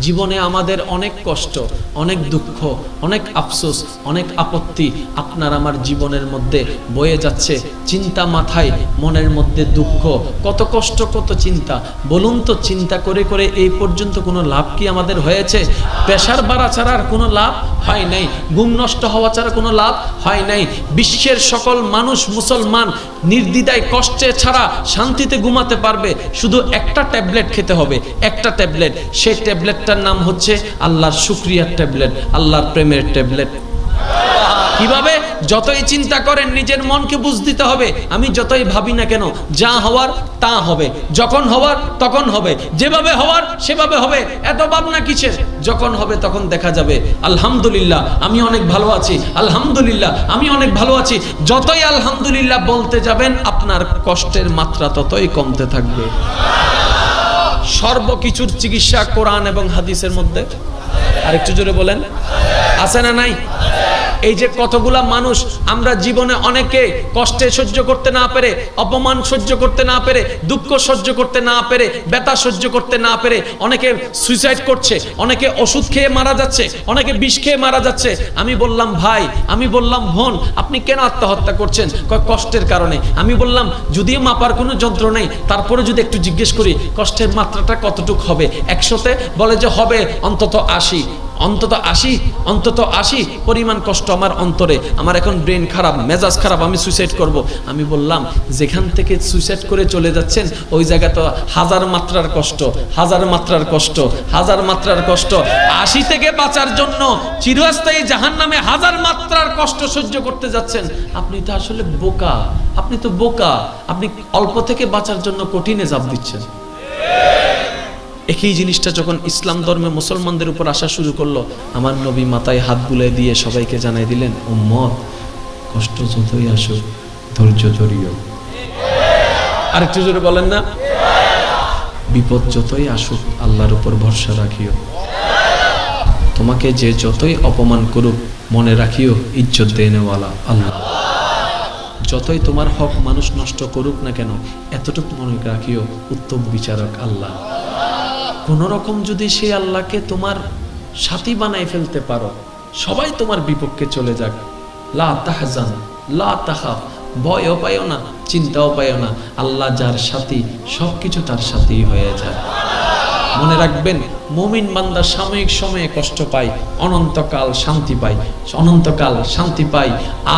জীবনে আমাদের অনেক কষ্ট, অনেক দুঃখ, অনেক আফসোস, অনেক আপত্তি আপনার আমার জীবনের মধ্যে বয়ে যাচ্ছে। চিন্তা মাথায়, মনের মধ্যে দুঃখ। কত কষ্ট, কত চিন্তা। বলুন তো, চিন্তা করে করে এই পর্যন্ত কোনো লাভ কি আমাদের হয়েছে? পেশার বাড়া ছাড়া আর কোনো লাভ হয় নাই। ঘুম নষ্ট হওয়া ছাড়া কোনো লাভ হয় নাই। বিশ্বের সকল মানুষ মুসলমান, নির্দ্বিধায় কষ্টে ছাড়া শান্তিতে ঘুমাতে পারবে। শুধু একটা ট্যাবলেট খেতে হবে, একটা ট্যাবলেট। সেই ট্যাবলেটটার নাম হচ্ছে আল্লাহর শুক্রিয়ার ট্যাবলেট আল্লাহর প্রেমের ট্যাবলেট কীভাবে? যতই চিন্তা করেন, নিজের মনকে বুঝ দিতে হবে। আমি যতই ভাবি না কেন, যা হওয়ার তা হবে। যখন হওয়ার, তখন হবে। যেভাবে হওয়ার, সেভাবে হবে। এত ভাবনা কিসের? যখন হবে, তখন দেখা যাবে। আলহামদুলিল্লাহ, আমি অনেক ভালো আছি। আলহামদুলিল্লাহ, আমি অনেক ভালো আছি। যতই আলহামদুলিল্লাহ বলতে যাবেন, আপনার কষ্টের মাত্রা ততই কমতে থাকবে। সর্বকিছুর চিকিৎসা কোরআন এবং হাদিসের মধ্যে। আরেকটু জোরে বলেন। আছে না নাই? এই যে কতগুলা মানুষ আমরা জীবনে অনেকে কষ্টে সহ্য করতে না পেরে, অপমান সহ্য করতে না পেরে, দুঃখ সহ্য করতে না পেরে, ব্যথা সহ্য করতে না পেরে অনেকে সুইসাইড করছে, অনেকে ওষুধ খেয়ে মারা যাচ্ছে, অনেকে বিষ খেয়ে মারা যাচ্ছে। আমি বললাম, ভাই, আমি বললাম, বোন, আপনি কেন আত্মহত্যা করছেন? কষ্টের কারণে। আমি বললাম, যদিও মাপার কোনো যন্ত্র নেই, তারপরে যদি একটু জিজ্ঞেস করি, কষ্টের মাত্রাটা কতটুক হবে? একশোতে বলে যে, হবে অন্তত আশি। অন্তত আশি অন্তত আশি পরিমাণ কষ্ট আমার অন্তরে। আমার এখন ব্রেন খারাপ, মেজাজ খারাপ, আমি সুইসাইড করব। আমি বললাম, যেখান থেকে সুইসাইড করে চলে যাচ্ছেন, ওই জায়গা তো হাজার মাত্রার কষ্ট, হাজার মাত্রার কষ্ট, হাজার মাত্রার কষ্ট। আশি থেকে বাঁচার জন্য চিরস্থায়ী জাহান নামে হাজার মাত্রার কষ্ট সহ্য করতে যাচ্ছেন। আপনি তো আসলে বোকা, আপনি তো বোকা। আপনি অল্প থেকে বাঁচার জন্য কঠিনে জাপ দিচ্ছেন। একই জিনিসটা যখন ইসলাম ধর্মে মুসলমানদের উপর আসা শুরু করল, আমার নবী মাথায় হাত বুলে দিয়ে সবাইকে জানাই দিলেন ও মত কষ্ট যতই আসুক, ধৈর্য ধরিও। আরেকটু জোরে বলেন না? বিপদ যতই আসুক, আল্লাহর উপর ভরসা রাখিও। তোমাকে যে যতই অপমান করুক, মনে রাখিও, ইজ্জত দেনেওয়ালা আল্লাহ। যতই তোমার হক মানুষ নষ্ট করুক না কেন, এতটুকু মনে রাখিও, উত্তম বিচারক আল্লাহ। কোন রকম যদি সেই আল্লাহকে তোমার সাথী বানাই ফেলতে পারো, সবাই তোমার বিপক্ষে চলে যাক। লা তাহজান, লা তাহাফ ভয়ও না, চিন্তাও পাইও না। আল্লাহ যার সাথী, সবকিছু তার সাথেই হয়ে যায়। মনে রাখবেন, মুমিন বান্দা সাময়িক সময়ে কষ্ট পায়, অনন্তকাল শান্তি পায়, অনন্তকাল শান্তি পায়।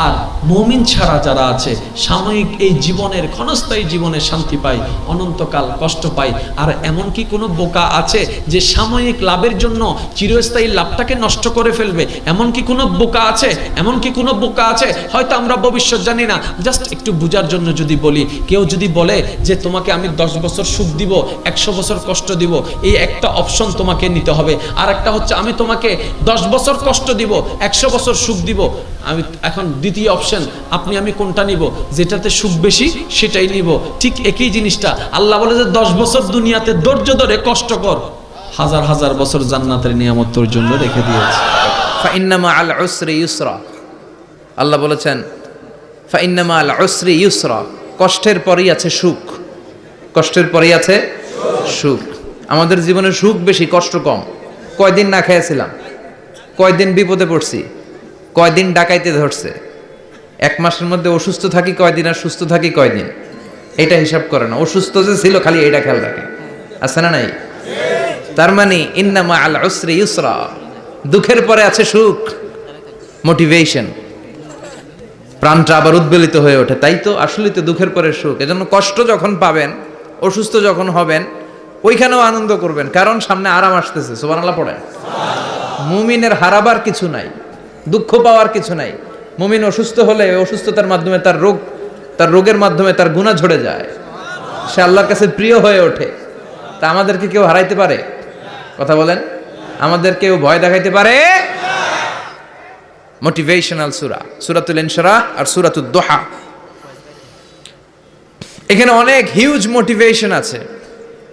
আর মুমিন ছাড়া যারা আছে, সাময়িক এই জীবনের, ক্ষণস্থায়ী জীবনে শান্তি পায়, অনন্তকাল কষ্ট পায়। আর এমন কি কোনো বোকা আছে যে সাময়িক লাভের জন্য চিরস্থায়ী লাভটাকে নষ্ট করে ফেলবে? এমন কি কোনো বোকা আছে? এমন কি কোনো বোকা আছে? হয়তো আমরা ভবিষ্যৎ জানি না। জাস্ট একটু বোঝার জন্য যদি বলি, কেউ যদি বলে যে তোমাকে আমি দশ বছর সুখ দিব, একশো বছর কষ্ট দিব এই একটা অপশন তোমাকে নিতে হবে। আর একটা হচ্ছে, আমি তোমাকে দশ বছর কষ্ট দিব, একশো বছর সুখ দিব। আমি এখন দ্বিতীয় অপশন আপনি, আমি কোনটা নিব? যেটাতে সুখ বেশি, সেটাই নিব। ঠিক একই জিনিসটা। আল্লাহ বলে যে, দশ বছর দুনিয়াতে ধৈর্য ধরে কষ্ট কর। হাজার হাজার বছর জান্নাতের নিয়ামত তোর জন্য রেখে দিয়েছে। আল্লাহ বলেছেন, ফাইন্নামা আল উসরি ইউসরা। কষ্টের পরেই আছে সুখ। কষ্টের পরেই আছে সুখ। আমাদের জীবনে সুখ বেশি, কষ্ট কম। কয়দিন না খেয়েছিলাম, কয়দিন বিপদে পড়ছি, কয়দিন ডাকাইতে ধরছে। এক মাসের মধ্যে অসুস্থ থাকি কয়দিন আর সুস্থ থাকি কয়দিন? এটা হিসাব করে না। অসুস্থ যে ছিল খালি এটা খেয়াল রাখে। আছে না নাই? তার মানে ইন্নামা আল উসরি ইউসরা। দুঃখের পরে আছে সুখ, মোটিভেশন। প্রাণটা আবার উদ্বেলিত হয়ে ওঠে। তাই তো আসলেই তো দুঃখের পরে সুখ। এজন্য কষ্ট যখন পাবেন, অসুস্থ যখন হবেন ওইখানেও আনন্দ করবেন, কারণ সামনে আরাম আসতেছে, সুবহানাল্লাহ পড়ে। মুমিনের হারাবার কিছু নাই, দুঃখ পাওয়ার কিছু নাই। মুমিন অসুস্থ হলে অসুস্থতার মাধ্যমে তার রোগ, তার রোগের মাধ্যমে তার গুণা ঝরে যায়। সে আল্লাহর কাছে প্রিয় হয়ে ওঠে। তা আমাদেরকে কেউ হারাইতে পারে? কথা বলেন। আমাদের কেউ ভয় দেখাইতে পারে? মোটিভেশনাল সুরা, সুরাতুল ইনশরা আর সুরাতুল দোহা। এখানে অনেক হিউজ মোটিভেশন আছে।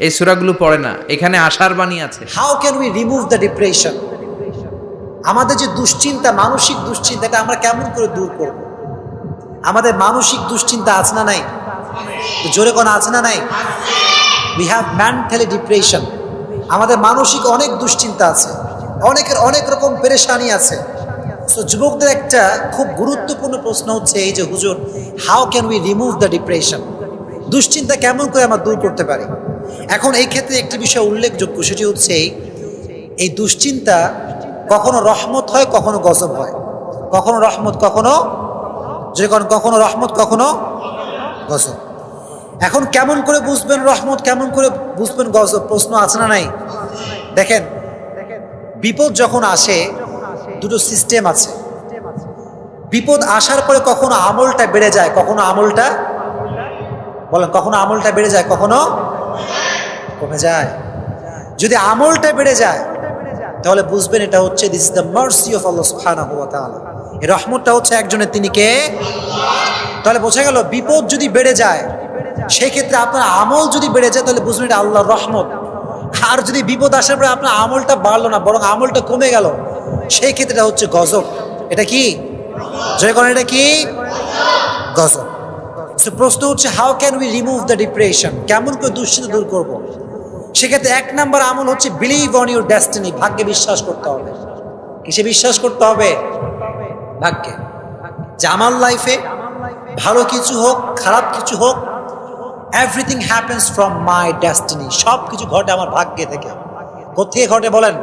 এই সুরাগুলো পড়ে না। এখানে আশার বাণী আছে। How can we remove the depression আমাদের যে দুশ্চিন্তা, মানসিক দুশ্চিন্তা এটা আমরা কেমন করে দূর করব? আমাদের মানসিক দুশ্চিন্তা আছে না নাই? জোরে কোন আছে না নাই? উই হ্যাভ মেন্টালি ডিপ্রেশন আমাদের মানসিক অনেক দুশ্চিন্তা আছে। অনেকের অনেক রকম পেরেশানি আছে। সো যুবকদের একটা খুব গুরুত্বপূর্ণ প্রশ্ন হচ্ছে এই যে, হুজুর how can we remove the depression দুশ্চিন্তা কেমন করে আমরা দূর করতে পারি? এখন এই ক্ষেত্রে একটি বিষয় উল্লেখযোগ্য, সেটি হচ্ছে এই দুশ্চিন্তা কখনো রহমত হয়, কখনো গজব হয়। কখনো রহমত, কখনো যে কখনো রহমত, কখনো গজব। এখন কেমন করে বুঝবেন রহমত, কেমন করে বুঝবেন গজব, প্রশ্ন আছে না নাই? দেখেন, বিপদ যখন আসে, দুটো সিস্টেম আছে। বিপদ আসার পরে কখনো আমলটা বেড়ে যায়, কখনো আমলটা বলেন, কখনো আমলটা বেড়ে যায়, কখনো কমে যায়। যদি আমলটা বেড়ে যায়, তাহলে বুঝবেন এটা হচ্ছে this the mercy of Allah তাআলা এই রহমতটা হচ্ছে একজনের তিনি কে? তাহলে বোঝা গেল, বিপদ যদি বেড়ে যায় সেই ক্ষেত্রে আপনার আমল যদি বেড়ে যায়, তাহলে বুঝবেন এটা আল্লাহর রহমত। আর যদি বিপদ আসার পরে আপনার আমলটা বাড়লো না, বরং আমলটা কমে গেল। সেই ক্ষেত্রে এটা হচ্ছে গজব। এটা কি? জয় করেন এটা কি? গজব। So, প্রশ্ন হচ্ছে how can we remove the depression কেমন করে দুশ্চিন্তা দূর করব? সেক্ষেত্রে এক নাম্বার আমল হচ্ছে বিলিভ অন ইউর ডেস্টিনি ভাগ্যে বিশ্বাস করতে হবে। কিসে বিশ্বাস করতে হবে? ভাগ্যে। যে আমার লাইফে ভালো কিছু হোক খারাপ কিছু হোক everything happens from my destiny সব কিছু ঘটে আমার ভাগ্যে থেকে। কোথেকে ঘটে বলেন?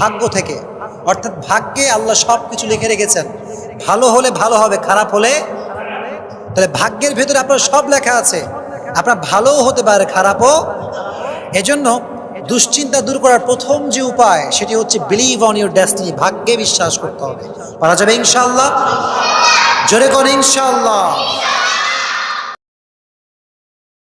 ভাগ্য থেকে। অর্থাৎ ভাগ্যে আল্লাহ সব কিছু লিখে রেখেছেন। ভালো হলে ভালো হবে খারাপ হলে তাহলে ভাগ্যের ভেতরে আপনার সব লেখা আছে। আপনার ভালোও হতে পারে, খারাপও। এজন্য দুশ্চিন্তা দূর করার প্রথম যে উপায়, সেটি হচ্ছে বিলিভ অন ইউর ডেস্টিনি ভাগ্যে বিশ্বাস করতে হবে। পারা যাবে ইনশাল্লাহ জোরে করে ইনশাল্লাহ